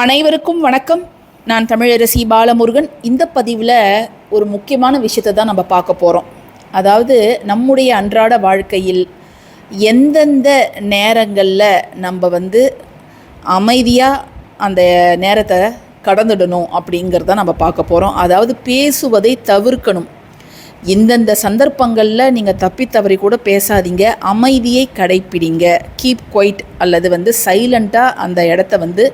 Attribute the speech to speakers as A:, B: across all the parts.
A: அனைவருக்கும் வணக்கம். நான் தமிழரசி பாலமுருகன். இந்த பதிவில் ஒரு முக்கியமான விஷயத்தை தான் நம்ம பார்க்க போகிறோம் அதாவது நம்முடைய அன்றாட வாழ்க்கையில் எந்தெந்த நேரங்களில் நம்ம வந்து அமைதியாக அந்த நேரத்தை கடந்துடணும் அப்படிங்கிறத நம்ம பார்க்க போகிறோம் அதாவது பேசுவதை தவிர்க்கணும். இந்தந்த சந்தர்ப்பங்களில் நீங்கள் தப்பி தவறி கூட பேசாதீங்க. அமைதியை கடைப்பிடிங்க. கீப் குவைட் அல்லது வந்து சைலண்ட்டாக அந்த இடத்த வந்து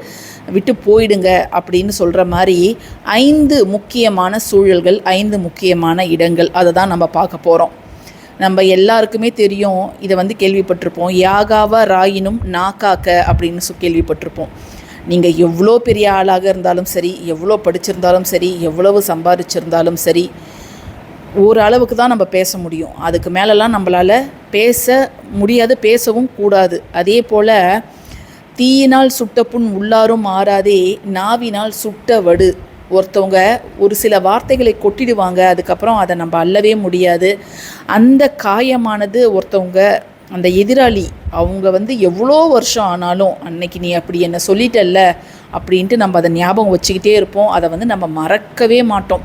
A: விட்டு போயிடுங்க அப்படின்னு சொல்கிற மாதிரி ஐந்து முக்கியமான சூழல்கள் ஐந்து முக்கியமான இடங்கள். அதை தான் நம்ம பார்க்க போகிறோம் நம்ம எல்லாருக்குமே தெரியும் இதை வந்து கேள்விப்பட்டிருப்போம். யாகாவா ராயினும் நாக்காக்க அப்படின்னு சொ கேள்விப்பட்டிருப்போம். நீங்கள் எவ்வளோ பெரிய ஆளாக இருந்தாலும் சரி எவ்வளோ படிச்சிருந்தாலும் சரி எவ்வளவு சம்பாதிச்சிருந்தாலும் சரி ஓரளவுக்கு தான் நம்ம பேச முடியும். அதுக்கு மேலெல்லாம் நம்மளால் பேச முடியாது பேசவும் கூடாது. அதே போல் தீயினால் சுட்ட புண் உள்ளாரும் மாறாதே நாவினால் சுட்ட வடு. ஒருத்தவங்க ஒரு சில வார்த்தைகளை கொட்டிடுவாங்க அதுக்கப்புறம் அதை நம்ம அல்லவே முடியாது. அந்த காயமானது ஒருத்தவங்க அந்த எதிராளி அவங்க வந்து எவ்வளோ வருஷம் ஆனாலும் அன்னைக்கு நீ அப்படி என்ன சொல்லிட்டல்ல அப்படின்ட்டு நம்ம அதை ஞாபகம் வச்சுக்கிட்டே இருப்போம். அதை வந்து நம்ம மறக்கவே மாட்டோம்.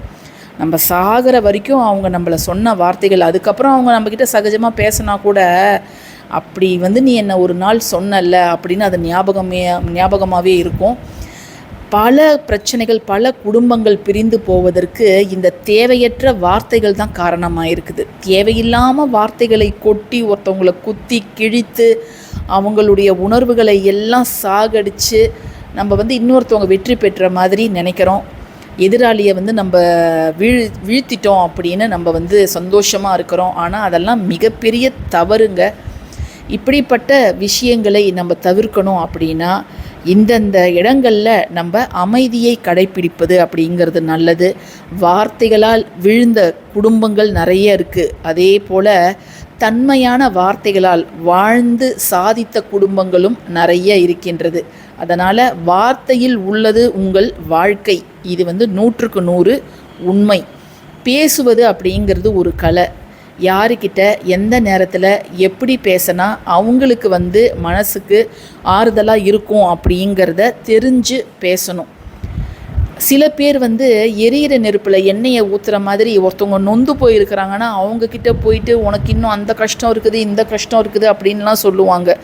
A: நம்ம சாகிற வரைக்கும் அவங்க நம்மளை சொன்ன வார்த்தைகள் அதுக்கப்புறம் அவங்க நம்மக்கிட்ட சகஜமாக பேசினா கூட அப்படி வந்து நீ என்னை ஒரு நாள் சொன்னல அப்படின்னு அது ஞாபகமே ஞாபகமாகவே இருக்கும். பல பிரச்சனைகள் பல குடும்பங்கள் பிரிந்து போவதற்கு இந்த தேவையற்ற வார்த்தைகள் தான் காரணமாக இருக்குது. தேவையில்லாமல் வார்த்தைகளை கொட்டி ஒருத்தவங்களை குத்தி கிழித்து அவங்களுடைய உணர்வுகளை எல்லாம் சாகடித்து நம்ம வந்து இன்னொருத்தவங்க வெற்றி பெற்ற மாதிரி நினைக்கிறோம். எதிராளியை வந்து நம்ம வீழ் வீழ்த்திட்டோம் அப்படின்னு நம்ம வந்து சந்தோஷமாக இருக்கிறோம். ஆனால் அதெல்லாம் மிகப்பெரிய தவறுங்க. இப்படிப்பட்ட விஷயங்களை நம்ம தவிர்க்கணும் அப்படின்னா இந்தந்த இடங்களில் நம்ம அமைதியை கடைப்பிடிப்பது அப்படிங்கிறது நல்லது. வார்த்தைகளால் விழுந்த குடும்பங்கள் நிறைய இருக்குது அதே போல் தன்மையான வார்த்தைகளால் வாழ்ந்து சாதித்த குடும்பங்களும் நிறைய இருக்கின்றது. அதனால் வார்த்தையில் உள்ளது உங்கள் வாழ்க்கை. இது வந்து நூற்றுக்கு நூறு உண்மை. பேசுவது அப்படிங்கிறது ஒரு கலை. யாருக்கிட்ட எந்த நேரத்தில் எப்படி பேசினா அவங்களுக்கு வந்து மனசுக்கு ஆறுதலாக இருக்கும் அப்படிங்கிறத தெரிஞ்சு பேசணும். சில பேர் வந்து எரியிற நெருப்பில் எண்ணெயை ஊற்றுற மாதிரி ஒருத்தவங்க நொந்து போயிருக்கிறாங்கன்னா அவங்கக்கிட்ட போயிட்டு உனக்கு இன்னும் அந்த கஷ்டம் இருக்குது இந்த கஷ்டம் இருக்குது அப்படின்லாம் சொல்லுவாங்க.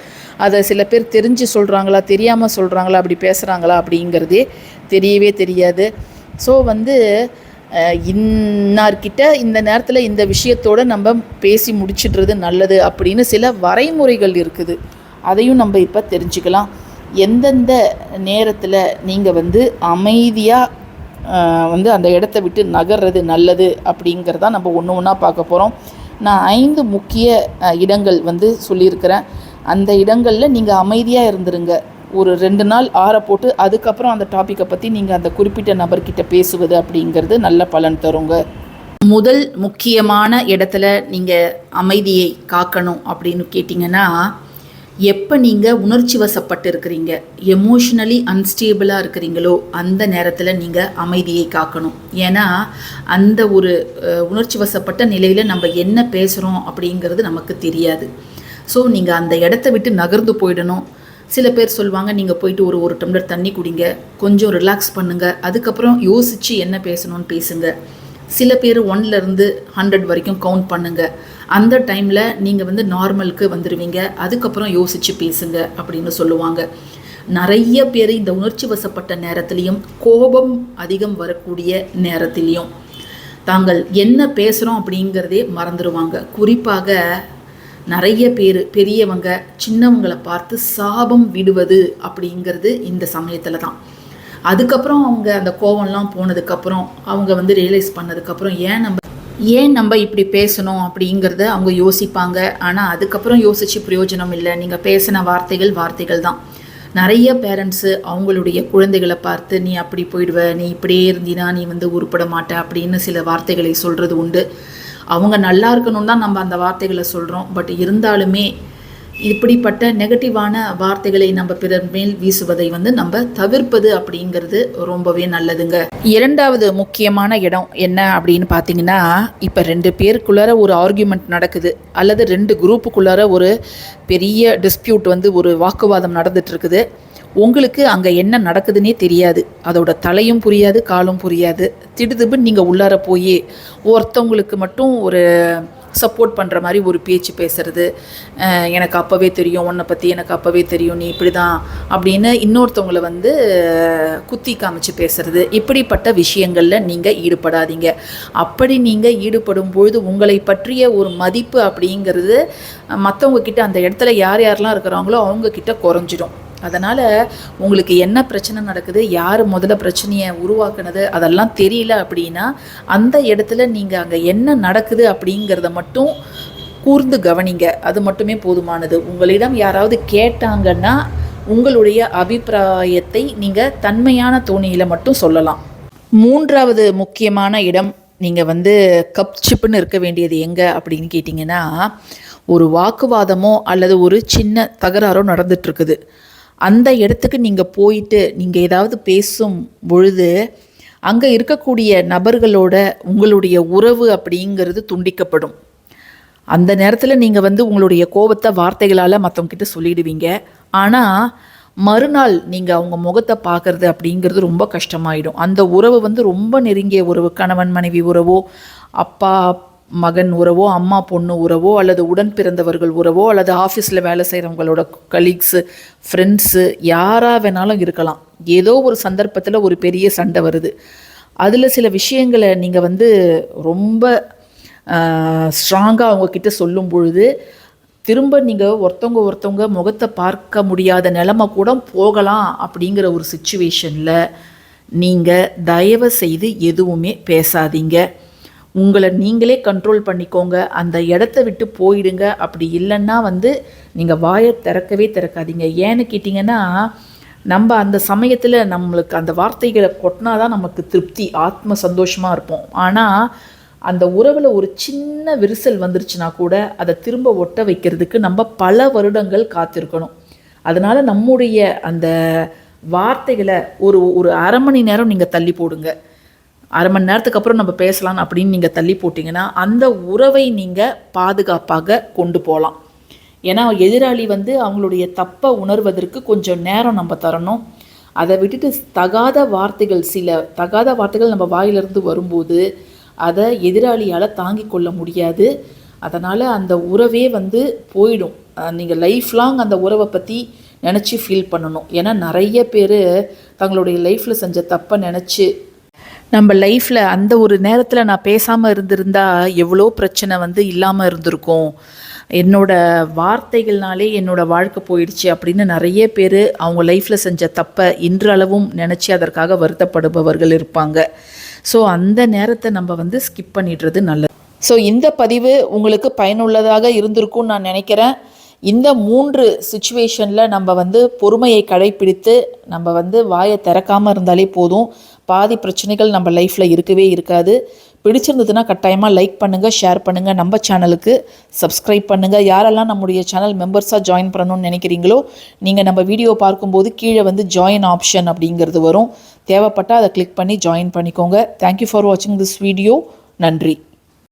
A: அதை சில பேர் தெரிஞ்சு சொல்கிறாங்களா தெரியாமல் சொல்கிறாங்களா அப்படி பேசுகிறாங்களா அப்படிங்கிறதே தெரியவே தெரியாது. ஸோ வந்து இன்னார்கிட்ட இந்த நேரத்தில் இந்த விஷயத்தோடு நம்ம பேசி முடிச்சிடுறது நல்லது அப்படின்னு சில வரைமுறைகள் இருக்குது. அதையும் நம்ம இப்போ தெரிஞ்சுக்கலாம். எந்தெந்த நேரத்தில் நீங்கள் வந்து அமைதியாக வந்து அந்த இடத்த விட்டு நகர்றது நல்லது அப்படிங்கிறத நம்ம ஒன்று ஒன்றா பார்க்க போகிறோம் நான் ஐந்து முக்கிய இடங்கள் வந்து சொல்லியிருக்கிறேன். அந்த இடங்களில் நீங்கள் அமைதியாக இருந்துருங்க. ஒரு ரெண்டு நாள் ஆற போட்டு அதுக்கப்புறம் அந்த டாப்பிக்கை பற்றி நீங்கள் அந்த குறிப்பிட்ட நபர்கிட்ட பேசுவது அப்படிங்கிறது நல்ல பலன் தருங்க. முதல் முக்கியமான இடத்துல நீங்கள் அமைதியை காக்கணும் அப்படின்னு கேட்டிங்கன்னா எப்போ நீங்கள் உணர்ச்சி வசப்பட்டு இருக்கிறீங்க எமோஷ்னலி அன்ஸ்டேபிளாக இருக்கிறீங்களோ அந்த நேரத்தில் நீங்கள் அமைதியை காக்கணும். ஏன்னா அந்த ஒரு உணர்ச்சி வசப்பட்ட நிலையில் நம்ம என்ன பேசுகிறோம் அப்படிங்கிறது நமக்கு தெரியாது. ஸோ நீங்கள் அந்த இடத்த விட்டு நகர்ந்து போயிடணும். சில பேர் சொல்லுவாங்க நீங்கள் போயிட்டு ஒரு ஒரு டம்ளர் தண்ணி குடிங்க. கொஞ்சம் ரிலாக்ஸ் பண்ணுங்கள் அதுக்கப்புறம் யோசித்து என்ன பேசணும்னு பேசுங்கள் சில பேர் ஒன்லேருந்து ஹண்ட்ரட் வரைக்கும் கவுண்ட் பண்ணுங்கள் அந்த டைமில் நீங்கள் வந்து நார்மலுக்கு வந்துடுவீங்க அதுக்கப்புறம் யோசித்து பேசுங்க அப்படின்னு சொல்லுவாங்க. நிறைய பேர் இந்த உணர்ச்சி வசப்பட்ட நேரத்துலையும் கோபம் அதிகம் வரக்கூடிய நேரத்திலையும் தாங்கள் என்ன பேசுகிறோம் அப்படிங்கிறதே மறந்துடுவாங்க குறிப்பாக நிறைய பேர் பெரியவங்க சின்னவங்களை பார்த்து சாபம் விடுவது அப்படிங்கிறது இந்த சமயத்தில் தான். அதுக்கப்புறம் அவங்க அந்த கோவம்லாம் போனதுக்கப்புறம் அவங்க வந்து ரியலைஸ் பண்ணதுக்கப்புறம் ஏன் நம்ம ஏன் நம்ம இப்படி பேசணும் அப்படிங்கிறத அவங்க யோசிப்பாங்க. ஆனால் அதுக்கப்புறம் யோசித்து பிரயோஜனம் இல்லை. நீங்கள் பேசின வார்த்தைகள் வார்த்தைகள் தான். நிறைய பேரண்ட்ஸு அவங்களுடைய குழந்தைகளை பார்த்து நீ அப்படி போயிடுவ நீ இப்படியே இருந்தினா நீ வந்து உருப்பட மாட்ட அப்படின்னு சில வார்த்தைகளை சொல்கிறது உண்டு. அவங்க நல்லா இருக்கணும் தான் நம்ம அந்த வார்த்தைகளை சொல்கிறோம் பட் இருந்தாலுமே இப்படிப்பட்ட நெகட்டிவான வார்த்தைகளை நம்ம பிறர் மேல் வீசுவதை வந்து நம்ம தவிர்ப்பது அப்படிங்கிறது ரொம்பவே நல்லதுங்க. இரண்டாவது முக்கியமான இடம் என்ன அப்படின்னு பார்த்தீங்கன்னா இப்போ ரெண்டு பேருக்குள்ளார ஒரு ஆர்கியூமெண்ட் நடக்குது. அல்லது ரெண்டு குரூப்புக்குள்ளார ஒரு பெரிய டிஸ்பியூட் வந்து ஒரு வாக்குவாதம் நடந்துட்டு இருக்குது உங்களுக்கு அங்கே என்ன நடக்குதுன்னே தெரியாது. அதோட தலையும் புரியாது காலும் புரியாது. திடுதிப்புன்னு நீங்கள் உள்ளார போய் ஒருத்தவங்களுக்கு மட்டும் ஒரு சப்போர்ட் பண்ணுற மாதிரி ஒரு பேச்சு பேசுறது. எனக்கு அப்போவே தெரியும் உன்னை பற்றி எனக்கு அப்போவே தெரியும் நீ இப்படி தான் அப்படின்னு இன்னொருத்தவங்களை வந்து குத்தி காமிச்சு பேசுறது. இப்படிப்பட்ட விஷயங்களில் நீங்கள் ஈடுபடாதீங்க. அப்படி நீங்கள் ஈடுபடும் பொழுது உங்களை பற்றிய ஒரு மதிப்பு அப்படிங்கிறது மற்றவங்க கிட்ட அந்த இடத்துல யார் யாரெல்லாம் இருக்கிறாங்களோ அவங்கக்கிட்ட குறைஞ்சிடும். அதனால் உங்களுக்கு என்ன பிரச்சனை நடக்குது யார் முதல்ல பிரச்சனையை உருவாக்குனது அதெல்லாம் தெரியல அப்படின்னா அந்த இடத்துல நீங்கள் அங்கே என்ன நடக்குது அப்படிங்கிறத மட்டும் கூர்ந்து கவனிங்க. அது மட்டுமே போதுமானது. உங்களிடம் யாராவது கேட்டாங்கன்னா உங்களுடைய அபிப்பிராயத்தை நீங்கள் தன்மையான தோணியில் மட்டும் சொல்லலாம். மூன்றாவது முக்கியமான இடம் நீங்கள் வந்து கப் சிப்புன்னு இருக்க வேண்டியது எங்கே அப்படின்னு கேட்டிங்கன்னா ஒரு வாக்குவாதமோ அல்லது ஒரு சின்ன தகராறோ நடந்துட்டுருக்குது அந்த இடத்துக்கு நீங்கள் போயிட்டு நீங்கள் ஏதாவது பேசும் பொழுது அங்கே இருக்கக்கூடிய நபர்களோட உங்களுடைய உறவு அப்படிங்கிறது துண்டிக்கப்படும். அந்த நேரத்தில் நீங்கள் வந்து உங்களுடைய கோபத்தை வார்த்தைகளால் மற்றவங்கிட்ட சொல்லிடுவீங்க. ஆனால் மறுநாள் நீங்கள் அவங்க முகத்தை பார்க்கறது அப்படிங்கிறது ரொம்ப கஷ்டமாயிடும். அந்த உறவு வந்து ரொம்ப நெருங்கிய உறவு. கணவன் மனைவி உறவோ அப்பா மகன் உறவோ அம்மா பொண்ணு உறவோ அல்லது உடன் பிறந்தவர்கள் உறவோ அல்லது ஆஃபீஸில் வேலை செய்கிறவங்களோட கலீக்ஸு ஃப்ரெண்ட்ஸு யாராக வேணாலும் இருக்கலாம். ஏதோ ஒரு சந்தர்ப்பத்தில் ஒரு பெரிய சண்டை வருது. அதில் சில விஷயங்களை நீங்கள் வந்து ரொம்ப ஸ்ட்ராங்காக அவங்கக்கிட்ட சொல்லும் பொழுது திரும்ப நீங்கள் ஒருத்தவங்க ஒருத்தவங்க முகத்தை பார்க்க முடியாத நிலமை கூட போகலாம் அப்படிங்கிற ஒரு சுச்சுவேஷனில் நீங்கள் தயவு செய்து எதுவுமே பேசாதீங்க. உங்களை நீங்களே கண்ட்ரோல் பண்ணிக்கோங்க. அந்த இடத்த விட்டு போயிடுங்க. அப்படி இல்லைன்னா வந்து நீங்கள் வாயை திறக்கவே திறக்காதீங்க. ஏன்னு கேட்டிங்கன்னா நம்ம அந்த சமயத்தில் நம்மளுக்கு அந்த வார்த்தைகளை கொட்டினா தான் நமக்கு திருப்தி ஆத்ம சந்தோஷமாக இருப்போம். ஆனால் அந்த உறவில் ஒரு சின்ன விரிசல் வந்துருச்சுன்னா கூட அதை திரும்ப ஒட்ட வைக்கிறதுக்கு நம்ம பல வருடங்கள் காத்திருக்கணும். அதனால் நம்முடைய அந்த வார்த்தைகளை ஒரு ஒரு அரை மணி நேரம் நீங்கள் தள்ளி போடுங்க. அரை மணி நேரத்துக்கு அப்புறம் நம்ம பேசலாம் அப்படின்னு நீங்கள் தள்ளி போட்டிங்கன்னா அந்த உறவை நீங்கள் பாதுகாப்பாக கொண்டு போகலாம் ஏன்னா எதிராளி வந்து அவங்களுடைய தப்பை உணர்வதற்கு கொஞ்சம் நேரம் நம்ம தரணும். அதை விட்டுட்டு தகாத வார்த்தைகள் சில தகாத வார்த்தைகள் நம்ம வாயிலிருந்து வரும்போது அதை எதிராளியால் தாங்கிக் கொள்ள முடியாது. அதனால் அந்த உறவே வந்து போயிடும். நீங்கள் லைஃப் லாங் அந்த உறவை பற்றி நினச்சி ஃபீல் பண்ணணும். ஏன்னா நிறைய பேர் தங்களுடைய லைஃப்பில் செஞ்ச தப்பை நினச்சி நம்ம லைஃப்பில் அந்த ஒரு நேரத்தில் நான் பேசாமல் இருந்திருந்தா எவ்வளோ பிரச்சனை வந்து இல்லாமல் இருந்திருக்கும். என்னோட வார்த்தைகள்னாலே என்னோட வாழ்க்கை போயிடுச்சு அப்படின்னு நிறைய பேர் அவங்க லைஃப்பில் செஞ்ச தப்பை இன்றளவும் நினச்சி அதற்காக வருத்தப்படுபவர்கள் இருப்பாங்க. ஸோ அந்த நேரத்தை நம்ம வந்து ஸ்கிப் பண்ணிடுறது நல்லது. ஸோ இந்த பதிவு உங்களுக்கு பயனுள்ளதாக இருந்திருக்கும்னு நான் நினைக்கிறேன். இந்த மூன்று சுச்சுவேஷனில் நம்ம வந்து பொறுமையை கடைப்பிடித்து நம்ம வந்து வாயை திறக்காமல் இருந்தாலே போதும். பாதி பிரச்சனைகள் நம்ம லைஃப்பில் இருக்கவே இருக்காது. பிடிச்சிருந்ததுன்னா கட்டாயமாக லைக் பண்ணுங்கள் ஷேர் பண்ணுங்கள் நம்ம சேனலுக்கு சப்ஸ்கிரைப் பண்ணுங்கள் யாரெல்லாம் நம்முடைய சேனல் மெம்பர்ஸாக ஜாயின் பண்ணணும்னு நினைக்கிறீங்களோ நீங்கள் நம்ம வீடியோ பார்க்கும்போது கீழே வந்து ஜாயின் ஆப்ஷன் அப்படிங்கிறது வரும். தேவைப்பட்டால் அதை கிளிக் பண்ணி ஜாயின் பண்ணிக்கோங்க. தேங்க்யூ ஃபார் வாட்சிங் திஸ் வீடியோ நன்றி.